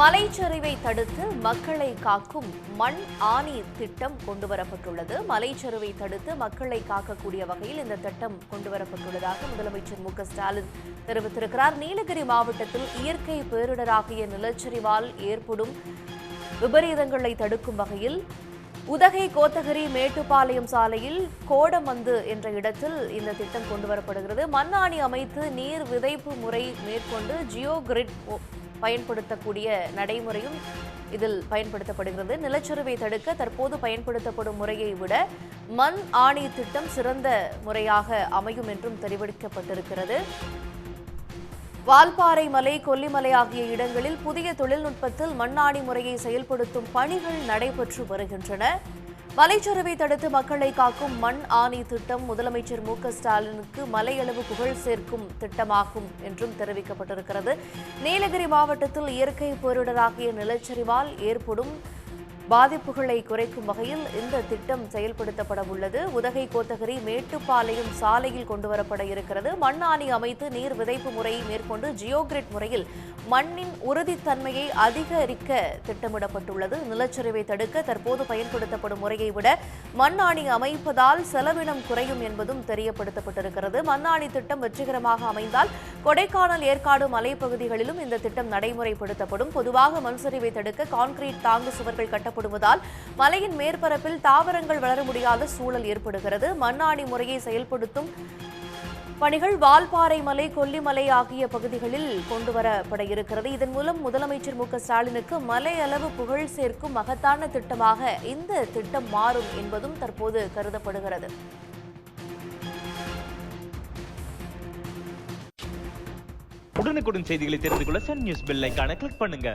மலைச்சரிவை தடுத்து மக்களை காக்கும் மண் ஆணி திட்டம் கொண்டுவரப்பட்டுள்ளது. மலைச்சரிவை தடுத்து மக்களை காக்கக்கூடிய வகையில் இந்த திட்டம் கொண்டுவரப்பட்டுள்ளதாக முதலமைச்சர் மு க ஸ்டாலின் தெரிவித்திருக்கிறார். நீலகிரி மாவட்டத்தில் இயற்கை பேரிடராகிய நிலச்சரிவால் ஏற்படும் விபரீதங்களை தடுக்கும் வகையில் உதகை கோத்தகிரி மேட்டுப்பாளையம் சாலையில் கோடமந்து என்ற இடத்தில் இந்த திட்டம் கொண்டுவரப்படுகிறது. மண்ணாணி அமைத்து நீர் விதைப்பு முறை மேற்கொண்டு ஜியோ கிரிட் பயன்படுத்தக்கூடிய நடைமுறையும் இதில் பயன்படுத்தப்படுகிறது. நிலச்சரிவை தடுக்க தற்போது பயன்படுத்தப்படும் முறையை விட மண் ஆணி திட்டம் சிறந்த முறையாக அமையும் என்றும் தெரிவிக்கப்பட்டிருக்கிறது. வால்பாறை மலை கொல்லிமலை ஆகிய இடங்களில் புதிய தொழில்நுட்பத்தில் மண்ணாடி முறையை செயல்படுத்தும் பணிகள் நடைபெற்று வருகின்றன. மலைச்சரிவை தடுத்து மக்களை காக்கும் மண் ஆணி திட்டம் முதலமைச்சர் மு க ஸ்டாலினுக்கு மலையளவு புகழ் சேர்க்கும் திட்டமாகும் என்றும் தெரிவிக்கப்பட்டிருக்கிறது. நீலகிரி மாவட்டத்தில் இயற்கை பேரிடராகிய நிலச்சரிவால் ஏற்படும் பாதிப்புகளை குறைக்கும் வகையில் இந்த திட்டம் செயல்படுத்தப்பட உள்ளது. உதகை கோத்தகிரி மேட்டுப்பாளையம் சாலையில் கொண்டுவரப்பட இருக்கிறது. மண்ணாணி அமைத்து நீர் விதைப்பு முறையை மேற்கொண்டு ஜியோகிரிட் முறையில் மண்ணின் உறுதித்தன்மையை அதிகரிக்க திட்டமிடப்பட்டுள்ளது. நிலச்சரிவை தடுக்க தற்போது பயன்படுத்தப்படும் முறையை விட மண்ணாணி அமைப்பதால் செலவினம் குறையும் என்பதும் தெரியப்படுத்தப்பட்டிருக்கிறது. மண்ணாணி திட்டம் வெற்றிகரமாக அமைந்தால் கொடைக்கானல் ஏற்காடு மலைப்பகுதிகளிலும் இந்த திட்டம் நடைமுறைப்படுத்தப்படும். பொதுவாக மண் சரிவை தடுக்க கான்கிரீட் தாங்கு சுவர்கள் காணப்படுவதால் மலையின் மேற்பரப்பில் தாவரங்கள் வளர முடியாத சூழல் ஏற்படுகிறது. மண்ணாணி முறையை செயல்படுத்தும் பணிகள் வால்பாறை மலை கொல்லிமலை ஆகிய பகுதிகளில் கொண்டுவரப்பட இருக்கிறது. இதன் மூலம் முதலமைச்சர் மு ஸ்டாலினுக்கு மலை அளவு புகழ் சேர்க்கும் மகத்தான திட்டமாக இந்த திட்டம் மாறும் என்பதும் தற்போது கருதப்படுகிறது. உடனுக்குடன் செய்திகளை தெரிந்து கொள்ள சன் நியூஸ் பெல் ஐகானை கிளிக் பண்ணுங்க.